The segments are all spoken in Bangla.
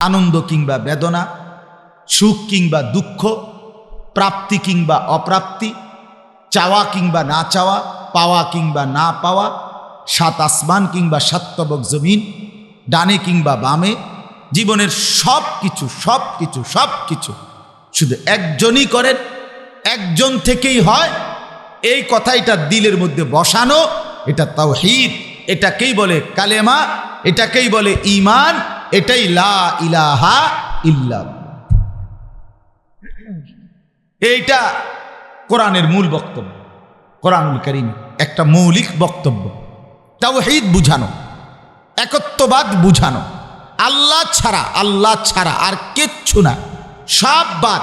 আনন্দ কিংবা বেদনা, সুখ কিংবা দুঃখ, প্রাপ্তি কিংবা অপ্রাপ্তি, চাওয়া কিংবা না চাওয়া, পাওয়া কিংবা না পাওয়া, সাত আসমান কিংবা সাতবক জমিন, ডানে কিংবা বামে, জীবনের সব কিছু সব কিছু সব কিছু শুধু একজনই করেন, একজন থেকেই হয়। এই কথাইটা দিলের মধ্যে বসানো, এটা তাওহীদ, এটাকেই বলে কালেমা, এটাকেই বলে ঈমান। এটাই লা ইলাহা ইল্লাল্লাহ এইটা কোরআনের মূল বক্তব্য, কোরআনুল করিম একটা মৌলিক বক্তব্য। তাওহীদ বুঝানো, একত্ববাদ বুঝানো, আল্লাহ ছাড়া আল্লাহ ছাড়া আর কিচ্ছু না। সব বাদ,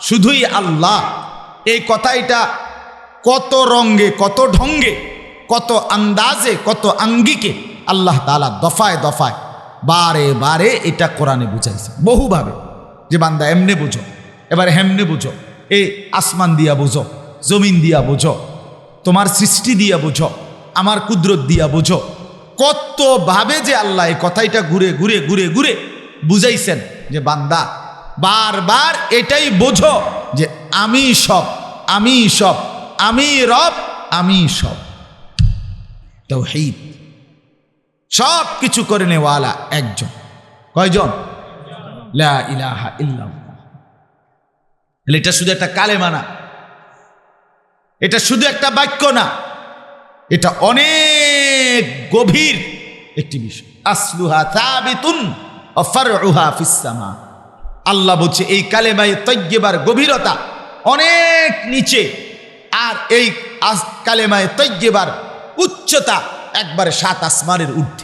শুধুই আল্লাহ। এই কথাইটা কত রঙ্গে, কত ঢঙ্গে, কত আন্দাজে, কত আঙ্গিকে আল্লাহ তালা দফায় দফায় বারে বারে এটা কোরআনে বুঝাইছে। বহুভাবে। যে বান্দা এমনে বুঝো, এবার হেমনে বুঝো, এ আসমান দিয়া বুঝো, জমিন দিয়া বুঝো, তোমার সৃষ্টি দিয়া বুঝো, আমার কুদরত দিয়া বুঝো, কতভাবে যে আল্লাহ এই কথাইটা ঘুরে ঘুরে ঘুরে ঘুরে বুঝাইছেন যে বান্দা, বারবার এটাই বোঝো যে আমি সব আমি সব, আমি রব, আমি সব। তৌহিদ। সব কিছু করে নেওয়ালা একজন। কয়জন? লা ইলাহা এটা শুধু একটা কালেমা না। এটা শুধু একটা বাক্য না। এটা অনেক গভীর একটি বিষয়। আসলুহা তাবিতুন ও ফারউহা ফিসসামা আল্লাহ বলছে, এই কালেমায়ে তৈয়বার গভীরতা অনেক নিচে। আর এই কালেমায়ে তৈয়বার উচ্চতা একবারে সাত আসমানের ঊর্ধ্বে।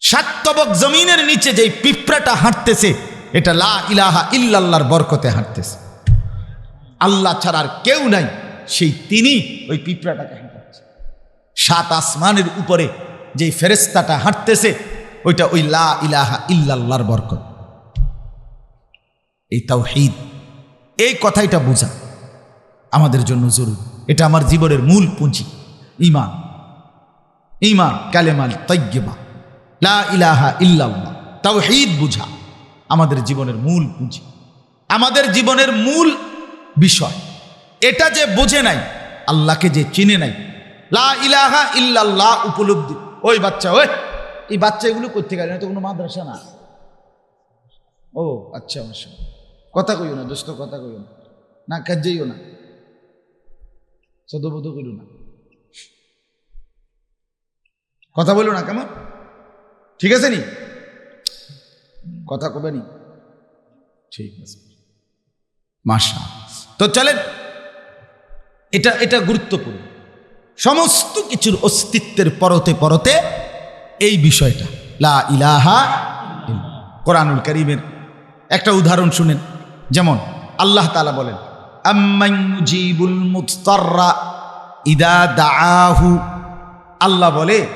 সাতবক জমিনের নিচে যেই পিঁপড়াটা হাঁটতেছে, এটা লা ইলাহা ইল্লাল্লাহর বরকতে হাঁটতেছে। আল্লাহ ছাড়া আর কেউ নাই, সেই তিনি ওই পিঁপড়াটাকে হাঁটাচ্ছে সাত আসমানের উপরে যে ফেরেস্তাটা হাঁটতেছে, ওইটা ওই লা ইলাহা ইল্লাল্লাহর বরকত। এই তাও তাওহীদ, এই কথাইটা বোঝা আমাদের জন্য জরুরি। এটা আমার জীবনের মূল পুঁজি ইমান ইমান কালেমাল তৈয়বা লা ইলাহা ইল্লাল্লাহ। তাওহীদ বুঝা আমাদের জীবনের মূল পুঁজি। আমাদের জীবনের মূল বিষয়। এটা যে বোঝে নাই, আল্লাহকে যে চিনে নাই। লা ইলাহা ইল্লাল্লাহ উপলব্ধি। ওই বাচ্চা, ওই, এই বাচ্চা এগুলো করতে গেলে তো কোনো মাদ্রাসা না। ও আচ্ছা অবশ্য কথা কইও না, দোস্ত, কথা কইও না। না কাজেইও না। সদবোধ করিও না। কথা বলো না, কেমন? ঠিক আছে নি? কথা কবে নি? ঠিক আছে। মাসা তো চলেন, এটা এটা গুরুত্বপূর্ণ। সমস্ত কিছুর অস্তিত্বের পরতে পরতে এই বিষয়টা। লা ইলাহা। কোরআনুল করিমের একটা উদাহরণ শুনেন। যেমন আল্লাহ তালা বলেন আল্লাহ বলে,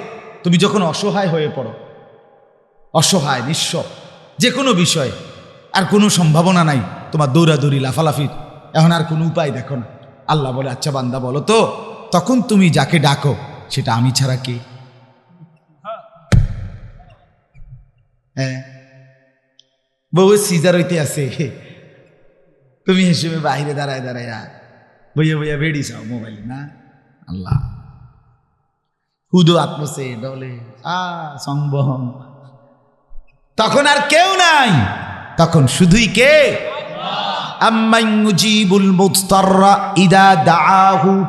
তুমি যখন অসহায় হয়ে পড়ো অসহায়, নিঃস্ব যে কোনো বিষয়ে। আর কোনো সম্ভাবনা নাই তোমার দৌড়াদৌড়ি লাফালাফির এখন আর কোনো উপায় দেখো না। আল্লাহ বলে আচ্ছা বান্দা, বলো তো, তখন তুমি যাকে ডাকো, সেটা আমি ছাড়া কে? হ্যাঁ। বউ সিজার হইতে আছে। তুমি হিসেবে বাইরে দাঁড়ায় দাঁড়ায় বইয়া বইয়া বেড়ি চাও মোবাইল, না? আল্লাহ। হুদু আত্মসে ডলে আ সংবহম তখন আর কেউ নাই। তখন শুধুই কে? দাআহু।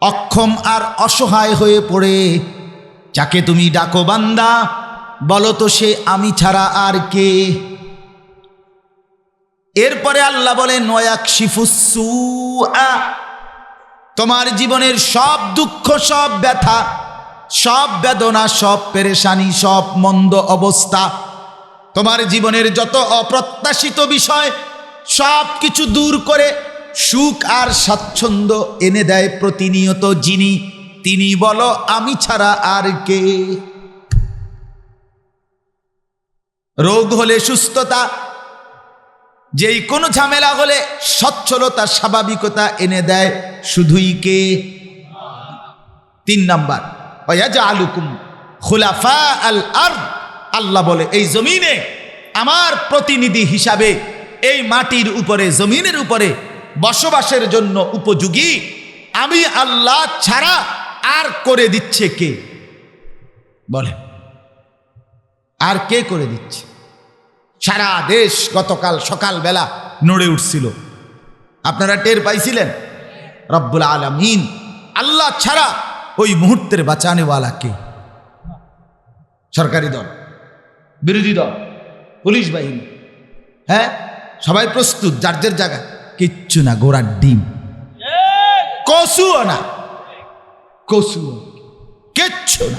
অক্ষম আর অসহায় হয়ে পড়ে। যাকে তুমি ডাকো বান্দা, বলো তো সে আমি ছাড়া আর কে? এরপরে আল্লাহ বলে নয়াক শিফুসু তোমার জীবনের সব দুঃখ, সব ব্যথা সব বেদনা, সব পেরেশানি, সব মন্দ অবস্থা। তোমার জীবনের যত অপ্রত্যাশিত বিষয়, সব কিছু দূর করে সুখ আর স্বাচ্ছন্দ্য এনে দেয় প্রতিনিয়ত যিনি, তিনি বলো, আমি ছাড়া আর কে? রোগ হলে সুস্থতা, যেই কোনো ঝামেলা হলে সচ্ছলতা, স্বাভাবিকতা এনে দেয় শুধুই কে? তিন নাম্বার ওয়াজআলুকুম খুলাফা আল আর আল্লাহ বলে, এই জমিনে আমার প্রতিনিধি হিসাবে এই মাটির উপরে, জমিনের উপরে বসবাসের জন্য উপযোগী, আমি আল্লাহ ছাড়া আর করে দিচ্ছে কে? বলে, আর কে করে দিচ্ছে? সারা দেশ গতকাল সকালবেলা নড়ে উঠছিল। আপনারা টের পাইছিলেন? রব্বুল আলমিন আল্লাহ ছাড়া ওই মুহূর্তের বাঁচানেওয়ালা কে সরকারি দল, বিরোধী দল, পুলিশ বাহিনী হ্যাঁ? সবাই প্রস্তুত যার যার জায়গা। কিচ্ছু না গোড়ার ডিম। কসুও না। কসুও না। কিচ্ছু না।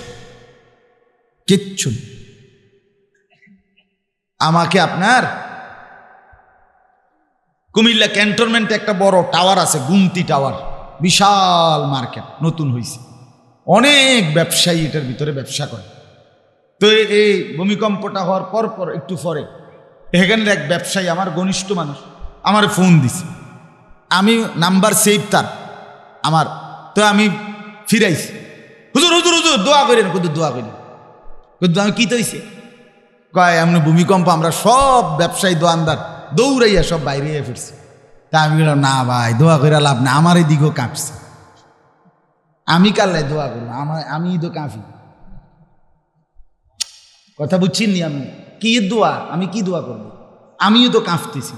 কিচ্ছু না। আমাকে আপনার কুমিল্লা ক্যান্টনমেন্টে একটা বড় টাওয়ার আছে, গুমতি টাওয়ার। বিশাল মার্কেট, নতুন হয়েছে অনেক ব্যবসায়ী এটার ভিতরে ব্যবসা করে। তো এই ভূমিকম্পটা হওয়ার পর পর একটু পরে এখানের এক ব্যবসায়ী আমার ঘনিষ্ঠ মানুষ, আমার ফোন দিছে। আমি নাম্বার সেভ তার, আমার, তো আমি ফিরাইছি। হুজুর হুজুর হুজুর, দোয়া করেন কিন্তু দোয়া করেন কিন্তু আমি কী তৈছে কয়, এমন ভূমিকম্প, আমরা সব ব্যবসায়ী দোয়ানদার দৌড়াইয়া সব বাইরে ফিরছি। তা আমি বললাম, না ভাই, দোয়া করে লাভ না আমার এই দিকেও কাঁপছে। আমি কাল্লাই দোয়া করব, আমার, আমি তো কাঁপি কথা বুঝছেন নি আমি কি দোয়া? আমি কি দোয়া করব? আমিও তো কাঁপতেছি।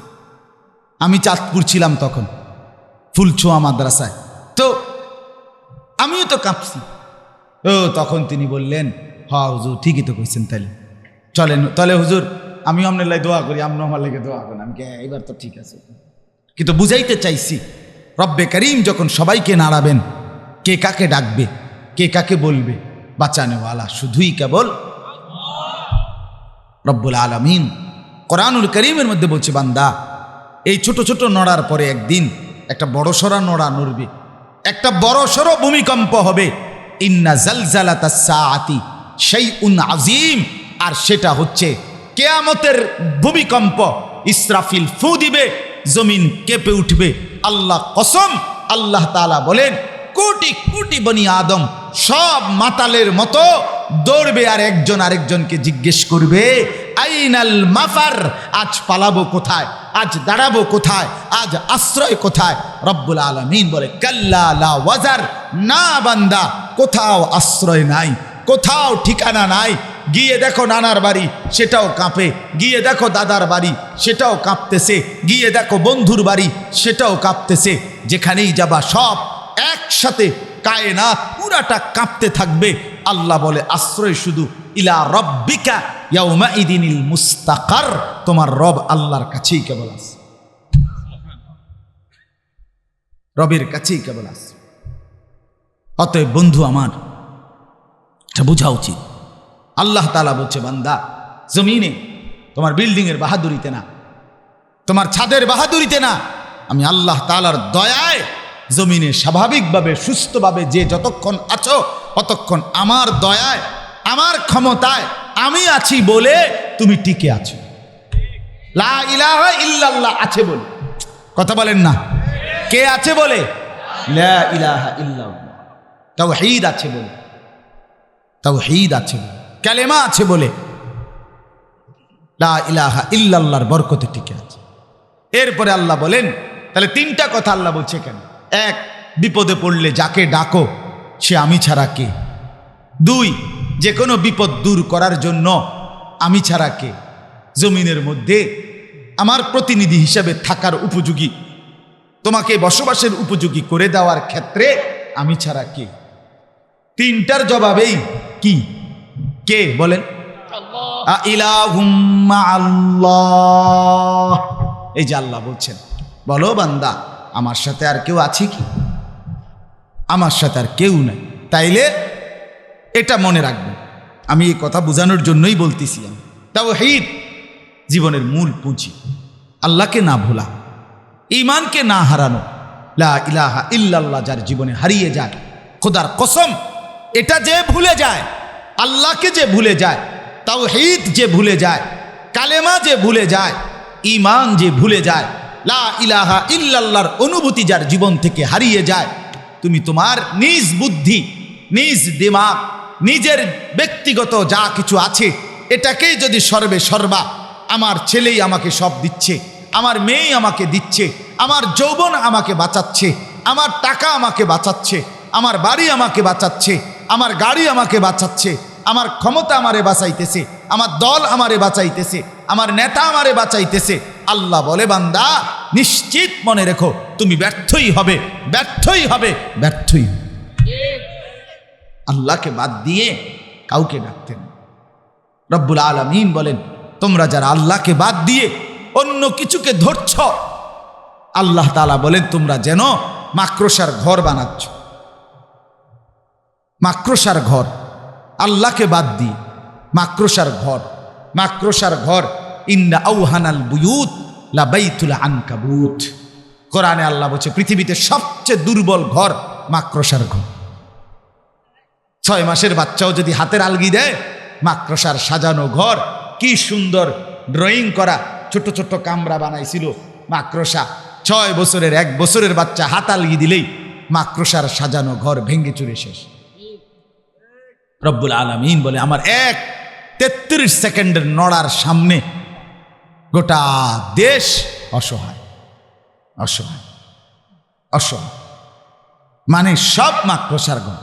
আমি চাঁদপুর ছিলাম তখন, ফুলছোয়া মাদ্রাসায়। তো আমিও তো কাঁপছি। ও, তখন তিনি বললেন, হ, হুজুর, ঠিকই তো কইছেন তাহলে চলেন, তাহলে হুজুর আমি আপনার লাই দোয়া করি আপনি আমার লেগে দোয়া করেন। আমি এবার তো ঠিক আছে। কিন্তু বুঝাইতে চাইছি, রব্বে করিম যখন সবাইকে নাড়াবেন কে কাকে ডাকবে, কে কাকে বলবে, বাঁচানেওয়ালা শুধুই কেবল রব্বুল আলমিন। কোরআনুল করিমের মধ্যে বলছে, বান্দা, এই ছোট ছোট নড়ার পরে একদিন একটা বড় সড়া নড়া নড়বে, একটা বড় সড়ো ভূমিকম্প হবে। ইন্না জালজালাতা সাআতি সেই উন আজিম আর সেটা হচ্ছে কেয়ামতের ভূমিকম্প। ইসরাফিল ফু দিবে, জমিন কেঁপে উঠবে। আল্লাহ কসম, আল্লাহ তাআলা বলেন কোটি কোটি বনি আদম সব মাতালের মতো দৌড়বে আর একজন আরেকজনকে জিজ্ঞেস করবে, আইনাল মাফার? আজ পালাবো কোথায়? আজ দাঁড়াবো কোথায়? আজ আশ্রয় কোথায়? রব্বুল আলমিন বলে, কাল্লা ওয়াজার, না বান্দা, কোথাও আশ্রয় নাই, কোথাও ঠিকানা নাই। গিয়ে দেখো নানার বাড়ি, সেটাও কাঁপে। গিয়ে দেখো দাদার বাড়ি, সেটাও কাঁপতেছে। গিয়ে দেখো বন্ধুর বাড়ি, সেটাও কাঁপতেছে। যেখানেই যাবা সব একসাথে কায়নাত পুরাটা কাঁপতে থাকবে। আল্লাহ বলে, আশ্রয় শুধু ইলা রব্বিকা ইয়াউমা ইদিনিল মুস্তাকার। তোমার রব আল্লাহর কাছেই কেবল আছে। রবের কাছেই কেবল আছে। অতএব বন্ধু আমার, এটা বোঝা উচিত। আল্লাহ তালা বলছে, বান্দা, জমিনে তোমার বিল্ডিংয়ের বাহাদুরিতে না, তোমার ছাদের বাহাদুরিতে না, আমি আল্লাহ তালার দয়ায় জমিনে স্বাভাবিকভাবে, সুস্থভাবে যে যতক্ষণ আছো, ততক্ষণ আমার দয়ায়, আমার ক্ষমতায় আমি আছি বলে তুমি টিকে আছো। লা ইলাহা ইল্লাল্লাহ আছে বলে। কথা বলেন না। কে আছে বলে? লা ইলাহা আছে বলে। তাও তাওহীদ আছে বলে। কালেমা আছে বলে। লা ইলাহা ইল্লাল্লাহর বরকতে টিকে আছে। এরপরে আল্লাহ বলেন, তাহলে তিনটা কথা আল্লাহ বলছে কেন? এক বিপদে পড়লে যাকে ডাকো সে আমি ছাড়া কে? দুই যে কোনো বিপদ দূর করার জন্য আমি ছাড়া কে? জমিনের মধ্যে আমার প্রতিনিধি হিসাবে থাকার উপযোগী তোমাকে বসবাসের উপযোগী করে দেওয়ার ক্ষেত্রে আমি ছাড়া কে? তিনটার জবাবেই কি? কে বলেন? আল্লাহ। এই যে আল্লাহ বলছেন বলো বান্দা। আমার সাথে আর কেউ আছে কি? আমার সাথে আর কেউ নাই। তাইলে এটা মনে রাখবেন আমি এই কথা বোঝানোর জন্যই বলতেছি আমি। তাও হিদ জীবনের মূল পুঁজি। আল্লাহকে না ভোলা ইমানকে না হারানো, লা ইলাহা ইল্লাল্লাহ যার জীবনে হারিয়ে যায়, খোদার কসম, এটা যে ভুলে যায়, আল্লাহকে যে ভুলে যায় তাও হিদ যে ভুলে যায়, কালেমা যে ভুলে যায় ইমান যে ভুলে যায় লা ইলাহা ইল্লাল্লাহর অনুভূতি যার জীবন থেকে হারিয়ে যায়, তুমি তোমার নিজ বুদ্ধি, নিজ দিমাগ, নিজের ব্যক্তিগত যা কিছু আছে, এটাকেই যদি সর্বে সর্বা আমার ছেলেই আমাকে সব দিচ্ছে, আমার মেয়েই আমাকে দিচ্ছে, আমার যৌবন আমাকে বাঁচাচ্ছে, আমার টাকা আমাকে বাঁচাচ্ছে, আমার বাড়ি আমাকে বাঁচাচ্ছে, আমার গাড়ি আমাকে বাঁচাচ্ছে, আমার ক্ষমতা আমারে বাঁচাইতেছে, আমার দল আমারে বাঁচাইতেছে, আমার নেতা আমারে বাঁচাইতেছে আল্লাহ বলে, বান্দা, নিশ্চিত মনে রেখো, তুমি ব্যর্থই হবে ব্যর্থই হবে, ব্যর্থই আল্লাহকে বাদ দিয়ে কাউকে ডাকতেন রব্বুল আলমিন বলেন, তোমরা যারা আল্লাহকে বাদ দিয়ে অন্য কিছুকে ধরছ, আল্লাহ তালা বলেন, তোমরা যেন মাক্রসার ঘর বানাচ্ছ। মাক্রসার ঘর, আল্লাহকে বাদ দিয়ে মাক্রসার ঘর মাক্রসার ঘর, ইন্না আউহানাল বুয়ুত লাবাইতুল আনকাবুত। কোরআনে আল্লাহ বলছে, পৃথিবীতে সবচেয়ে দুর্বল ঘর মাক্রসার ঘর। ছয় মাসের বাচ্চাও যদি হাতের আলগি দেয় মাক্রসার সাজানো ঘর, কি সুন্দর ড্রয়িং করা, ছোট ছোট কামরা বানাইছিল মাক্রসা ছয় বছরের, এক বছরের বাচ্চা হাত আলগি দিলেই মাক্রসার সাজানো ঘর ভেঙ্গে চুরে শেষ। রব্বুল আলমিন বলে, আমার এক তেত্রিশ সেকেন্ডের নড়ার সামনে গোটা দেশ অসহায় অসহায় অসহায়। মানে সব মাক্রসার ঘর,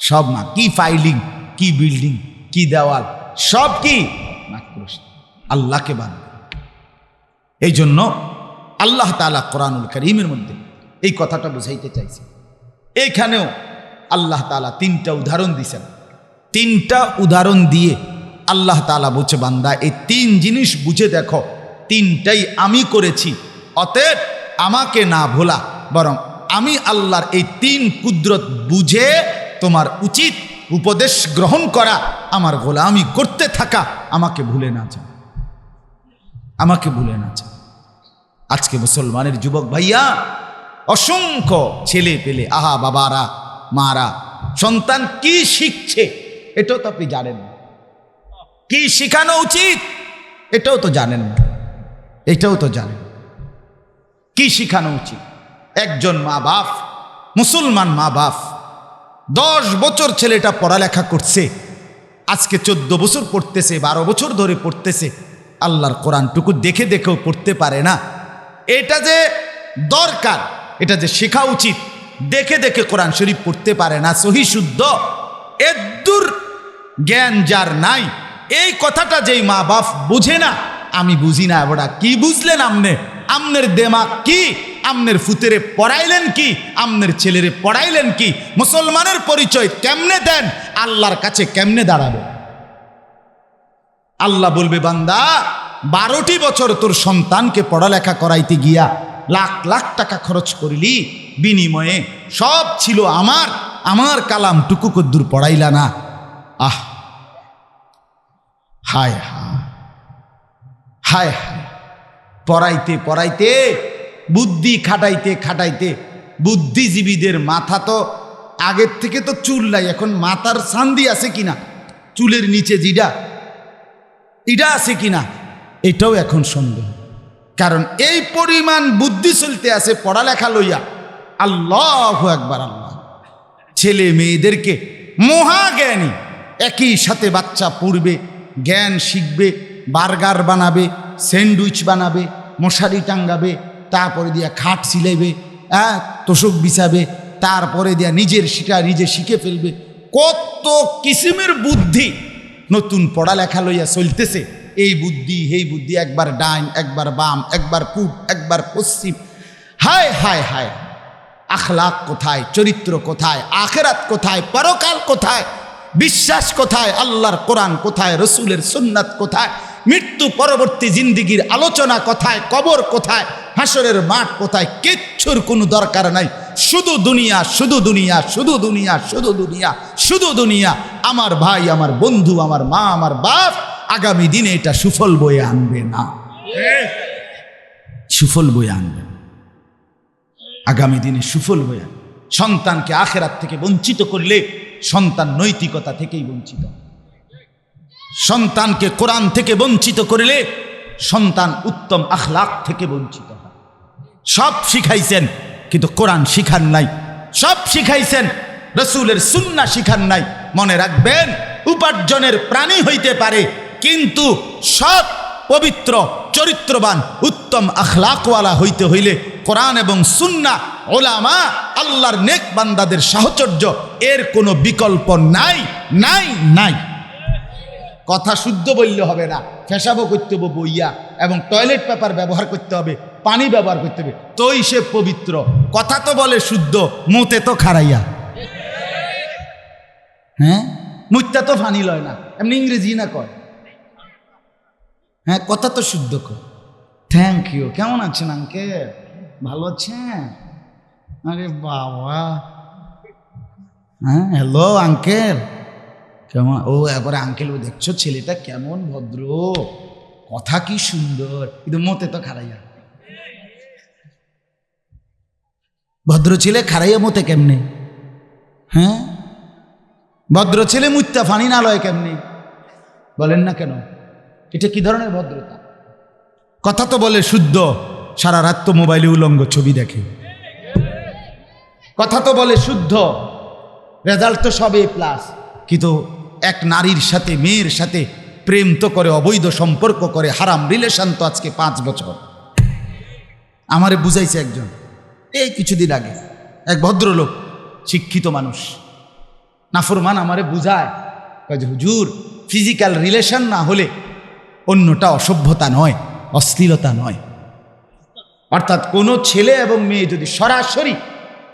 সব মা কি ফাইলিং কি বিল্ডিং কি দেওয়াল, সব কি। আল্লাহকে বাদ এই জন্য আল্লাহ তালা কোরআনুল করিমের মধ্যে এই কথাটা বুঝাইতে চাইছে। এইখানেও আল্লাহ তালা তিনটা উদাহরণ দিছেন। তিনটা উদাহরণ দিয়ে আল্লাহ তালা বুঝে বান্দা, এই তিন জিনিস বুঝে দেখো, তিনটাই আমি করেছি, অতএব আমাকে না ভোলা, বরং আমি আল্লাহর এই তিন কুদরত বুঝে তোমার উচিত উপদেশ গ্রহণ করা, আমার গোলামি করতে থাকা, আমাকে ভুলে না যা আমাকে ভুলে না যা আজকে মুসলমানের যুবক ভাইয়া, অসংখ্য ছেলে পেলে, আহা বাবারা, মারা, সন্তান কি শিখছে, এটাও তো আপনি জানেন না। কি শেখানো উচিত? এটাও তো জানেন। না এটাও তো জানেন। কি শিখানো উচিত? একজন মা বাপ, মুসলমান মা বাপ, দশ বছর ছেলেটা পড়ালেখা করছে, আজকে চোদ্দ বছর পড়তেছে, বারো বছর ধরে পড়তেছে, আল্লাহর কোরআনটুকু দেখে দেখেও পড়তে পারে না। এটা যে দরকার, এটা যে শেখা উচিত, দেখে দেখে কোরআন শরীফ পড়তে পারে না সহি শুদ্ধ এদ্দুর জ্ঞান যার নাই এই কথাটা যেই মা বাপ বুঝে না, আমি বুঝি না ওটা কি বুঝলেন আমনে? আমনের দেমাগ কি? আমনের ফুতেরে পড়াইলেন কি? আমনের ছেলেরে পড়াইলেন কি? মুসলমানের পরিচয় কেমনে দেন? আল্লাহর কাছে কেমনে দাঁড়াবে? আল্লাহ বলবে, বান্দা, বারোটি বছর তোর সন্তানকে পড়ালেখা করাইতে গিয়া লাখ লাখ টাকা খরচ করিলি, বিনিময়ে সব ছিল আমার আমার কালাম টুকু কদ্দুর পড়াইলা না। আহ হায় হায় হায় হায় পড়াইতে পড়াইতে, বুদ্ধি খাটাইতে খাটাইতে, বুদ্ধিজীবীদের মাথা তো আগের থেকে তো চুল নাই, এখন মাথার সান্দি আছে কিনা? চুলের নিচে জিডা, ইডা আছে কিনা? এটাও এখন সন্দেহ। কারণ এই পরিমাণ বুদ্ধি চলতে আছে পড়ালেখা লইয়া। আল্লাহ একবার আল্লাহ। ছেলে মেয়েদেরকে মহাজ্ঞানী, একই সাথে বাচ্চা পড়বে জ্ঞান শিখবে, বার্গার বানাবে, স্যান্ডউইচ বানাবে, মশারি টাঙ্গাবে, তারপরে দিয়া খাট সিলাইবে হ্যাঁ তোষক বিছাবে, তারপরে দিয়া নিজের শিকা নিজে শিখে ফেলবে। কত কিসিমের বুদ্ধি নতুন পড়ালেখা লইয়া চলতেছে। এই বুদ্ধি এই বুদ্ধি, একবার ডাইন, একবার বাম, একবার পূব, একবার পশ্চিম। হায় হায় হায় আখলাক কোথায়, চরিত্র কোথায়, আখেরাত কোথায়, পরকাল কোথায়? বিশ্বাস কোথায়? আল্লাহর কোরআন কোথায়? রসুলের সুন্নাত কোথায়? মৃত্যু পরবর্তী জিন্দিগির আলোচনা কোথায়? কবর কোথায়? হাসরের মাঠ কোথায়? কিচ্ছুর কোনো দরকার নাই। শুধু দুনিয়া শুধু দুনিয়া শুধু দুনিয়া শুধু দুনিয়া শুধু দুনিয়া। আমার ভাই, আমার বন্ধু, আমার মা, আমার বাপ, আগামী দিনে এটা সুফল বয়ে আনবে না। সুফল বয়ে আনবে আগামী দিনে সুফল বয়ে। সন্তানকে আখেরাত থেকে বঞ্চিত করলে সন্তান নৈতিকতা থেকেই বঞ্চিত। সন্তানকে কোরআন থেকে বঞ্চিত করলে সন্তান উত্তম আখলাক থেকে বঞ্চিত হয়। সব শিখাইছেন, কিন্তু কোরআন শিখান নাই। সব শিখাইছেন, রসুলের সুন্না শিখান নাই। মনে রাখবেন, উপার্জনের প্রাণী হইতে পারে, কিন্তু সৎ পবিত্র, চরিত্রবান, উত্তম আখলাকওয়ালা হইতে হইলে কোরআন এবং সুন্না, ওলামা, আল্লাহর নেক বান্দাদের সাহচর্য, এর কোনো বিকল্প নাই নাই নাই। কথা শুদ্ধ বললে হবে না, ফেসাবো করতে হবে বইয়া, এবং টয়লেট পেপার ব্যবহার করতে হবে, পানি ব্যবহার করতে হবে, তোই সে পবিত্র। কথা তো বলে শুদ্ধ, মুতে তো খারাইয়া হ্যাঁ? মুত্যা তো ফানি লয় না, এমনি ইংরেজি না কয়। হ্যাঁ কথা তো শুদ্ধ কর। থ্যাংক ইউ কেমন আছেন আঙ্কেল ভালো আছেন? আরে বাবা। হ্যাঁ হ্যালো আঙ্কেল কেমন? ও, একবারে আঙ্কেল ও দেখছ? ছেলেটা কেমন ভদ্র। কথা কি সুন্দর। কিন্তু মতে তো খারাইয়া ভদ্র ছেলে খারাইয়া মতে কেমনে? হ্যাঁ? ভদ্র ছেলে মুত্যা ফানি না লয় কেমনে? বলেন না কেন? এটা কি ধরনের ভদ্রতা? কথা তো বলে শুদ্ধ, সারা রাত তো মোবাইলে উলঙ্গ ছবি দেখে। কথা তো বলে শুদ্ধ, রেজাল্ট তো সবে প্লাস। কিন্তু এক নারীর সাথে, মেয়ের সাথে প্রেম তো করে, অবৈধ সম্পর্ক করে, হারাম রিলেশন তো আজকে পাঁচ বছর। আমারে বুঝাইছে একজন, এই কিছুদিন আগে, এক ভদ্রলোক, শিক্ষিত মানুষ। নাফরমান আমারে বুঝায় হুজুর ফিজিক্যাল রিলেশন না হলে অন্যটা অসভ্যতা নয়, অশ্লীলতা নয়। অর্থাৎ কোনো ছেলে এবং মেয়ে যদি সরাসরি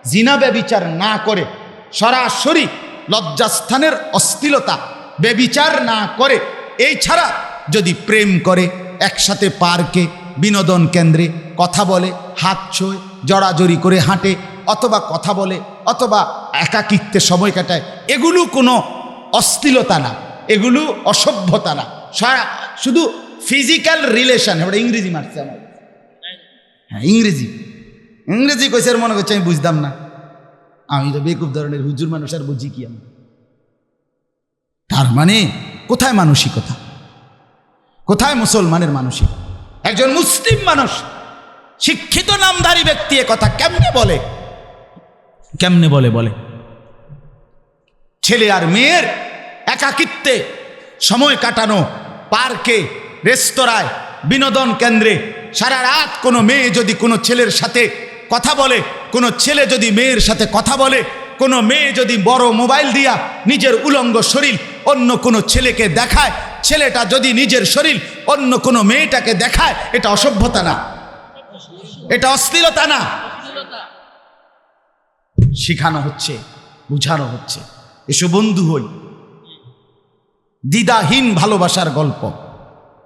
জিনা ব্যবিচার না করে, সরাসরি লজ্জাস্থানের অশ্লীলতা ব্যবিচার না করে, এই ছাড়া যদি প্রেম করে, একসাথে পার্কে, বিনোদন কেন্দ্রে কথা বলে, হাত ছোঁয়, জড়াজড়ি করে হাঁটে, অথবা কথা বলে, অথবা একাকিত্বে সময় কাটায়, এগুলো কোনো অশ্লীলতা না, এগুলো অসভ্যতা না। শুধু ফিজিক্যাল রিলেশন এবার ইংরেজি মারছে আমার। হ্যাঁ ইংরেজি। ইংরেজি আর মনে করছে আমি বুঝতাম না। আমি তো বেকুব ধরনের হুজুর মানুষ আর বুঝি কি আমি? তার মানে কোথায় মানসিকতা? কোথায় মুসলমানের মানসিক? একজন মুসলিম মানুষ শিক্ষিত নামধারী ব্যক্তি এ কথা কেমনে বলে? কেমনে বলে বলে? ছেলে আর মেয়ের একাকিত্বে সময় কাটানো পার্কে, রেস্তোরাঁয়, বিনোদন কেন্দ্রে সারা রাত কোনো মেয়ে যদি কোনো ছেলের সাথে কথা বলে, কোনো ছেলে যদি মেয়ের সাথে কথা বলে, কোনো মেয়ে যদি বড় মোবাইল দিয়া নিজের উলঙ্গ শরীর অন্য কোনো ছেলেকে দেখায়, ছেলেটা যদি নিজের শরীর অন্য কোনো মেয়েটাকে দেখায়, এটা অসভ্যতা না। এটা অশ্লীলতা না। শিখানো হচ্ছে, বুঝানো হচ্ছে। এসো বন্ধু হই। দ্বিধাহীন ভালোবাসার গল্প।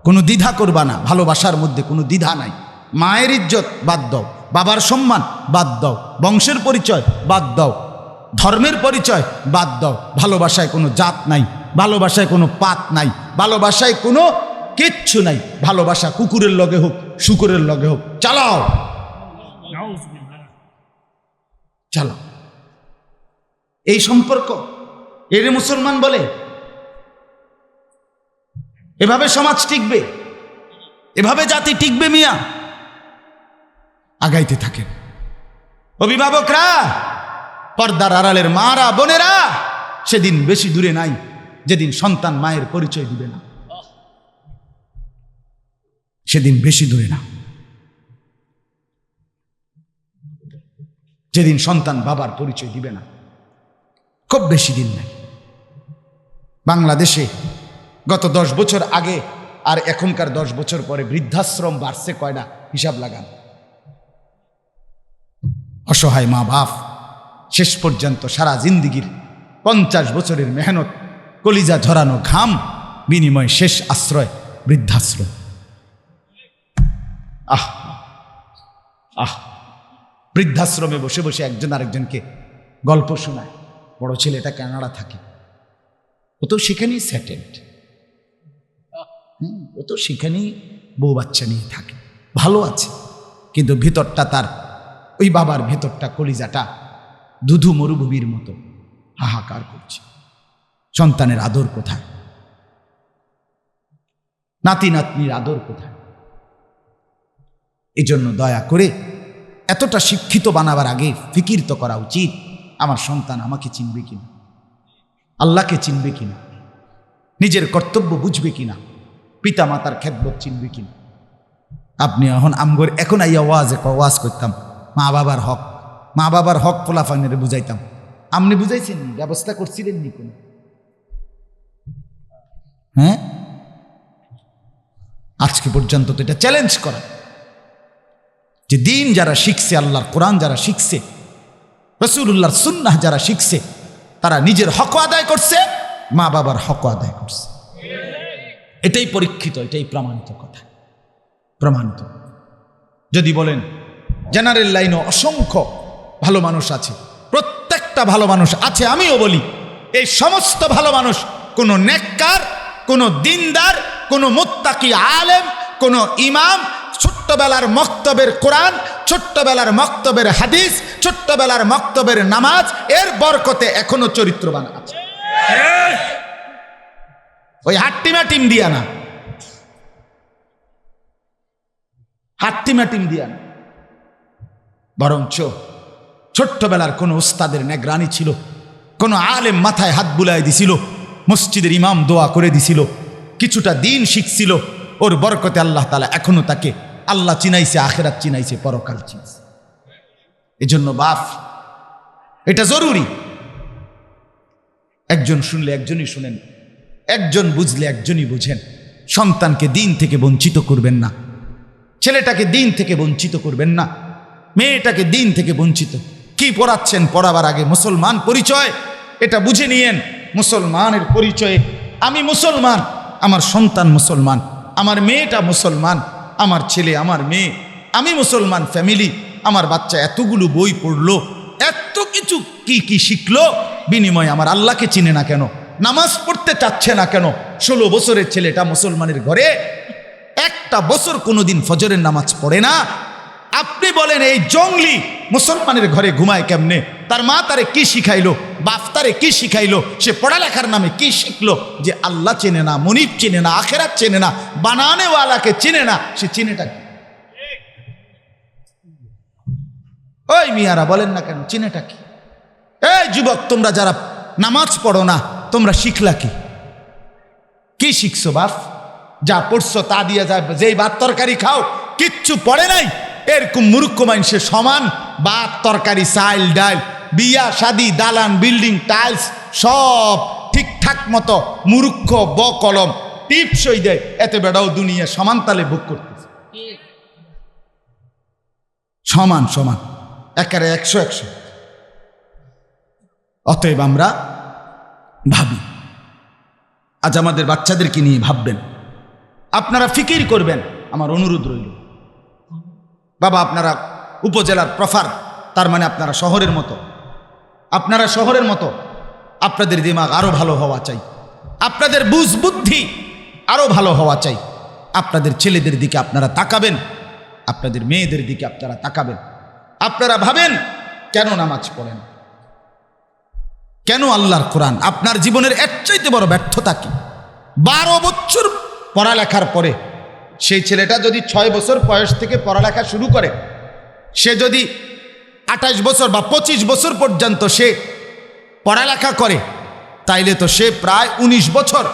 কোনো দ্বিধা করবা না, ভালোবাসার মধ্যে কোনো দ্বিধা নাই। মায়ের ইজ্জত বাদ দাও, বাবার সম্মান বাদ দাও, বংশের পরিচয় বাদ দাও, ধর্মের পরিচয় বাদ দাও। ভালোবাসায় কোনো জাত নাই, ভালোবাসায় কোনো পাত নাই, ভালোবাসায় কোনো কিচ্ছু নাই। ভালোবাসা কুকুরের লগে হোক, শুকুরের লগে হোক, চালাও। চালাও। এই সম্পর্ক, এর মুসলমান বলে এভাবে সমাজ টিকবে? এভাবে জাতি টিকবে মিয়া? আগাইতে থাকেন। অভিভাবকরা, পর্দার আড়ালের মারা, বোনেরা, সেদিন বেশি দূরে নাই, যেদিন সন্তান মায়ের পরিচয় দিবে না। সেদিন বেশি দূরে না। যেদিন সন্তান বাবার পরিচয় দিবে না। খুব বেশি দিন নাই। বাংলাদেশে গত দশ বছর আগে আর এখনকার দশ বছর পরে বৃদ্ধাশ্রম বাড়ছে কয়টা হিসাব লাগান। অসহায় মা বাপ, শেষ পর্যন্ত সারা জিন্দিগির পঞ্চাশ বছরের মেহনত, কলিজা ঝরানো ঘাম, বিনিময় শেষ আশ্রয় বৃদ্ধাশ্রম আহ আহ। বৃদ্ধাশ্রমে বসে বসে একজন আরেকজনকে গল্প শোনায়। বড় ছেলেটা কানাডা থাকে। ও তো সেখানেই সেটেলড ও তো সেখানেই বউ বাচ্চা নিয়ে থাকে। ভালো আছে, কিন্তু ভিতরটা তার, ওই বাবার ভেতরটা কলিজাটা দুধু মরুভূমির মতো হাহাকার করছে। সন্তানের আদর কোথায়? নাতি নাতনির আদর কোথায়? এই জন্য দয়া করে এতটা শিক্ষিত বানাবার আগে ফিকির তো করা উচিত। আমার সন্তান আমাকে চিনবে কিনা? আল্লাহকে চিনবে কিনা? নিজের কর্তব্য বুঝবে কিনা? পিতা মাতার খেদবত চিনবে কিনা আপনি এখন আমগর এখন আইয়া ওয়াজে ক- ওয়াজ করতাম। মা বাবার হক। মা বাবার হক ফোলাফানের বুঝাইতাম। আপনি বুঝাইছেন ব্যবস্থা করছিলেন নি কোনো? হ্যাঁ? আজকে পর্যন্ত তো এটা চ্যালেঞ্জ করা। যে দিন যারা শিখছে, আল্লাহর কোরআন যারা শিখছে রসুল্লাহর সুন্নাহ যারা শিখছে, তারা নিজের হক আদায় করছে, মা বাবার হক আদায় করছে। এটাই পরীক্ষিত, এটাই প্রমাণিত কথা। প্রমাণিত। যদি বলেন, জেনারেল লাইনও অসংখ্য ভালো মানুষ আছে, প্রত্যেকটা ভালো মানুষ আছে আমিও বলি, এই সমস্ত ভালো মানুষ কোনো নেককার, কোনো দিনদার, কোনো মুত্তাকি আলেম, কোনো ইমাম, ছোট্টবেলার মক্তবের কোরআন, ছোট্টবেলার মক্তবের হাদিস, ছোট্টবেলার মক্তবের নামাজ, এর বরকতে এখনও চরিত্রবান আছে। ওই হাট্টিমা টিম দিয়া না। হাট্টিমা টিম দিয়া না। বরঞ্চ ছোট্টবেলার কোনো উস্তাদের নেগ্রানি ছিল, কোনো আলেম মাথায় হাত বুলাই দিছিল, মসজিদের ইমাম দোয়া করে দিছিল, কিছুটা দিন শিখছিল, ওর বরকতে আল্লাহ তালা এখনও তাকে আল্লাহ চিনাইছে, আখেরাত চিনাইছে, পরকাল চিনাইছে। এজন্য বাপ, এটা জরুরি। একজন শুনলে একজনই শুনেন। একজন বুঝলে একজনই বুঝেন। সন্তানকে দিন থেকে বঞ্চিত করবেন না। ছেলেটাকে দিন থেকে বঞ্চিত করবেন না। মেয়েটাকে দিন থেকে বঞ্চিত। কি পড়াচ্ছেন পড়াবার আগে? মুসলমান পরিচয়? এটা বুঝে নিয়েন। মুসলমানের পরিচয়ে। আমি মুসলমান, আমার সন্তান মুসলমান, আমার মেয়েটা মুসলমান, আমার ছেলে আমার মেয়ে, আমি মুসলমান ফ্যামিলি, আমার বাচ্চা এতগুলো বই পড়ল, এত কিছু কি কি শিখলো, বিনিময়ে আমার আল্লাহকে চিনে না কেন? নামাজ পড়তে চাচ্ছে না কেন? ষোলো বছরের ছেলেটা মুসলমানের ঘরে, একটা বছর কোনোদিন ফজরের নামাজ পড়ে না। আপনি বলেন, এই জঙ্গলি মুসলমানের ঘরে ঘুমায় কেমনে? তার মা তারে কি শিখাইলো? বাপ তারে কি শিখাইলো? সে পড়ালেখার নামে কি শিখলো? যে আল্লাহ চেনে না মনির চেনে না, আখেরাত চেনে না, বানানেওয়ালাকে চেনে না, সে চিনেটা ওই মিয়ারা বলেন না কেন, চিনেটা কি? এই যুবক, তোমরা যারা নামাজ পড়ো না তোমরা শিখলা কি? কি শিখছো বাপ? যা পড়ছো তা দিয়ে যায় যেই ভাত তরকারি খাও, কিচ্ছু পড়ে নাই? এরকম মূর্খ মানুষে সমান ভাত তরকারি চাইল ডাল, বিয়া, শাদি, দালান, বিল্ডিং, টাইলস, সব ঠিকঠাক মতো মূর্খ ব কলম টিপসই দেয় এতে বেড়াও দুনিয়া সমান তালে ভোগ করতেছে। সমান সমান। একারে একশো একশো। অতএব আমরা ভাবি। আজ আমাদের বাচ্চাদেরকে নিয়ে ভাববেন। আপনারা ফিকির করবেন, আমার অনুরোধ রইল। বাবা, আপনারা উপজেলার প্রফার, তার মানে আপনারা শহরের মতো। আপনারা শহরের মতো, আপনাদের দিমাগ আরও ভালো হওয়া চাই। আপনাদের বুঝ বুদ্ধি আরও ভালো হওয়া চাই। আপনাদের ছেলেদের দিকে আপনারা তাকাবেন, আপনাদের মেয়েদের দিকে আপনারা তাকাবেন। আপনারা ভাবেন কেন নামাজ পড়েন? কেন আল্লাহর কোরআন? আপনার জীবনের এর চাইতে বড় ব্যর্থতা কি? বারো বছর পড়ালেখার পরে সেই ছেলেটা যদি ছয় বছর বয়স থেকে পড়ালেখা শুরু করে, সে যদি আঠাশ বছর বা পঁচিশ বছর পর্যন্ত সে পড়ালেখা করে, তাইলে তো সে প্রায় ১৯ বছর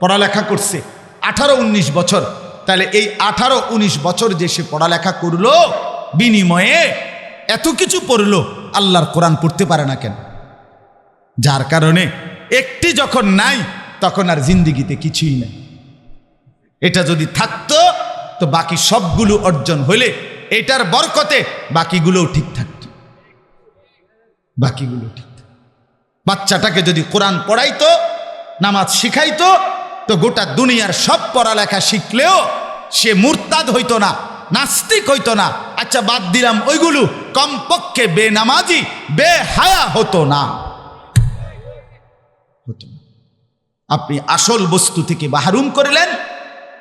পড়ালেখা করছে। আঠারো উনিশ বছর। তাহলে এই আঠারো উনিশ বছর যে সে পড়ালেখা করল, বিনিময়ে এত কিছু পড়ল, আল্লাহর কোরআন পড়তে পারে না কেন? যার কারণে একটি যখন নাই, তখন আর জিন্দিগিতে কিছুই নাই। এটা যদি থাকতো, তো বাকি সবগুলো অর্জন হলে এটার বরকতে বাকিগুলোও ঠিক থাকতো। বাকিগুলো ঠিক বাচ্চাটাকে যদি কোরআন পড়াইতো, নামাজ শিখাইতো, তো গোটা দুনিয়ার সব পড়ালেখা শিখলেও সে মুরতাদ হইতো না, নাস্তিক হইতো না। আচ্ছা বাদ দিলাম ওইগুলো। কমপক্ষে বেনামাজি, বেহায়া হতো না। হতো। না আপনি আসল বস্তু থেকে বাহারুম করলেন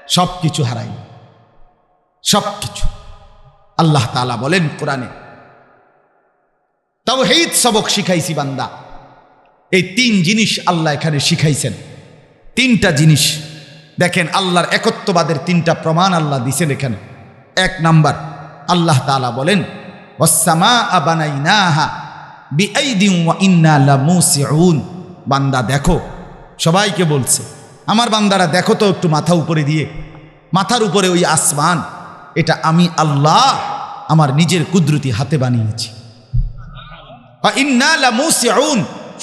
সব কিছু হারাইলেন। সব কিছু আল্লাহ তালা বলেন কোরআনে তাও হেইত সবক শিখাইছি বান্দা। এই তিন জিনিস আল্লাহ এখানে শিখাইছেন। তিনটা জিনিস। দেখেন আল্লাহর একত্ববাদের তিনটা প্রমাণ আল্লাহ দিছেন এখানে। এক নাম্বার, আল্লাহ তালা বলেন ওয়াসসামা আবানাইনাহা বিআইদিন ওয়া ইন্না লামুসিউন। বান্দা দেখো। সবাইকে বলছে আমার বান্দারা দেখো তো একটু মাথা উপরে দিয়ে। মাথার উপরে ওই আসমান এটা আমি আল্লাহ আমার নিজের কুদরতি হাতে বানিয়েছি।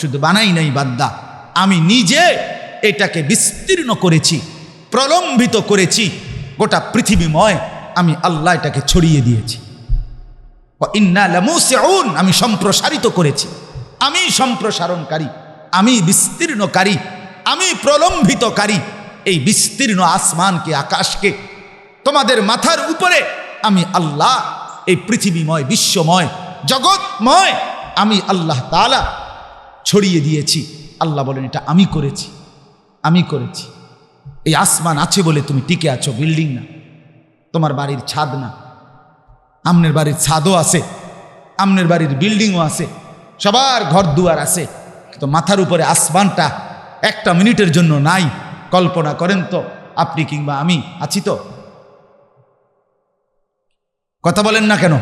শুধু বানাই নাই বান্দা আমি নিজে এটাকে বিস্তীর্ণ করেছি প্রলম্বিত করেছি গোটা পৃথিবীময় আমি আল্লাহ এটাকে ছড়িয়ে দিয়েছি। ইন্না লামুসিউন, আমি সম্প্রসারিত করেছি আমি সম্প্রসারণকারী। আমি বিস্তীর্ণকারী, আমি প্রলম্বিতকারী এই বিস্তীর্ণ আসমানকে, আকাশকে, তোমাদের মাথার উপরে আমি আল্লাহ, এই পৃথিবীময়, বিশ্বময়, জগৎময়, আমি আল্লাহ তালা ছড়িয়ে দিয়েছি। আল্লাহ বলেন, এটা আমি করেছি আমি করেছি। এই আসমান আছে বলে তুমি টিকে আছো, বিল্ডিং না। তোমার বাড়ির ছাদ না। আমনের বাড়ির ছাদও আছে, আমনের বাড়ির বিল্ডিংও আছে, সবার ঘর দুয়ার আছে। তো মাথার উপরে আসমানটা একটা মিনিটের জন্য নাই। কল্পনা করেন তো, আপনি কিংবা আমি আছি তো। কথা বলেন না কেন?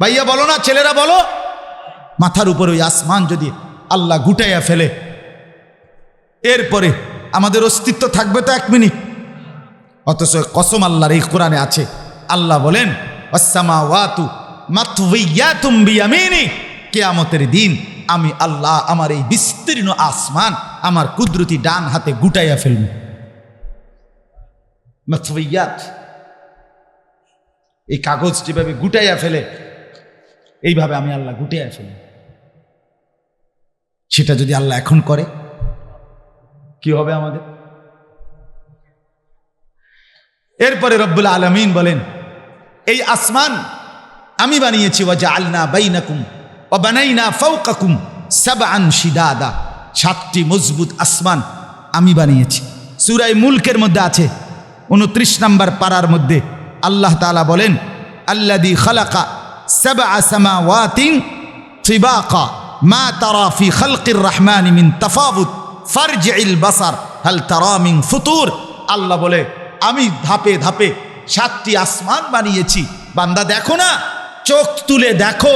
ভাইয়া বলো না, ছেলেরা বলো। মাথার উপরে ওই আসমান যদি আল্লাহ গুটাইয়া ফেলে, এরপরে আমাদের অস্তিত্ব থাকবে তো এক মিনিট। অথচ কসম আল্লাহর এই কোরআনে আছে, আল্লাহ বলেন অসামা ওয়াতু মাতুম বিয়ামিনি কেয়ামতের দিন আমি আল্লাহ আমার এই বিস্তীর্ণ আসমান আমার কুদরতি ডান হাতে গুটাইয়া ফেলব। এই কাগজ যেভাবে গুটাইয়া ফেলে, এইভাবে আমি আল্লাহ গুটাইয়া ফেলি। সেটা যদি আল্লাহ এখন করে, কি হবে আমাদের? এরপরে রব্বুল আলমিন বলেন, এই আসমান আমি বানিয়েছি ওয়াজা আলনা বাইনাকুম ও বানাইনা ফৌকাকুম সাবান শিদাদা সাতটি মজবুত আসমান আমি বানিয়েছি। সুরাই মুলকের মধ্যে আছে উনত্রিশ নম্বর পাড়ার মধ্যে আল্লাহ তালা বলেন আল্লাদি খালাকা সাবা আসামা ওয়াতিন ফিবাকা মা তারা ফি খালকির রহমান মিন তফাবুত ফারজিল বাসার হাল তারা মিন ফুতুর। আল্লাহ বলে, আমি ধাপে ধাপে সাতটি আসমান বানিয়েছি। বান্দা দেখো না, চোখ তুলে দেখো।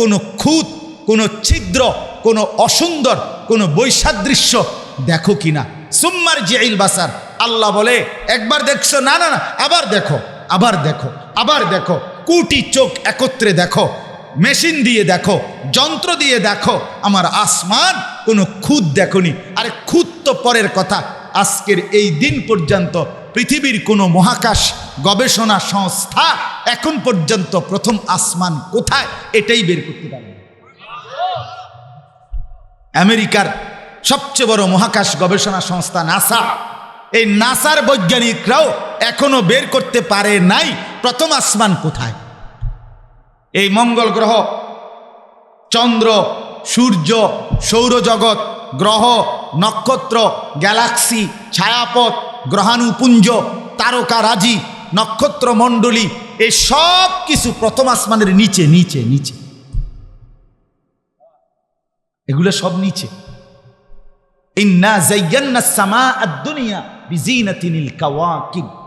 কোনো খুঁত, কোনো ছিদ্র, কোনো অসুন্দর, কোনো বৈসাদৃশ্য দেখো কিনা সুম্মার জিল বাসার। আল্লাহ বলে, একবার দেখছ? না না না, আবার দেখো আবার দেখো আবার দেখো। কুটি চোখ একত্রে দেখো, মেশিন দিয়ে দেখো, যন্ত্র দিয়ে দেখো। আমার আসমান কোনো খুদ দেখনি। আরে খুদ তো পরের কথা। আজকের এই দিন পর্যন্ত পৃথিবীর কোনো মহাকাশ গবেষণা সংস্থা এখন পর্যন্ত প্রথম আসমান কোথায় এটাই বের করতে পারে আমেরিকার সবচেয়ে বড় মহাকাশ গবেষণা সংস্থা নাসা, এই নাসার বৈজ্ঞানিকরাও এখনও বের করতে পারে নাই প্রথম আসমান কোথায়। এই মঙ্গল গ্রহ, চন্দ্র, সূর্য, সৌরজগৎ, গ্রহ, নক্ষত্র, গ্যালাক্সি, ছায়াপথ, গ্রহাণুপুঞ্জ, তারকারাজি নক্ষত্র মণ্ডলী এই সব কিছু প্রথম আসমানের নিচে নিচে নিচে। এগুলো সব নিচে। ইন্না জাইয়ান্না সামা আদ-দুনিয়া বিজিনাতিনিল কাওয়াকিব।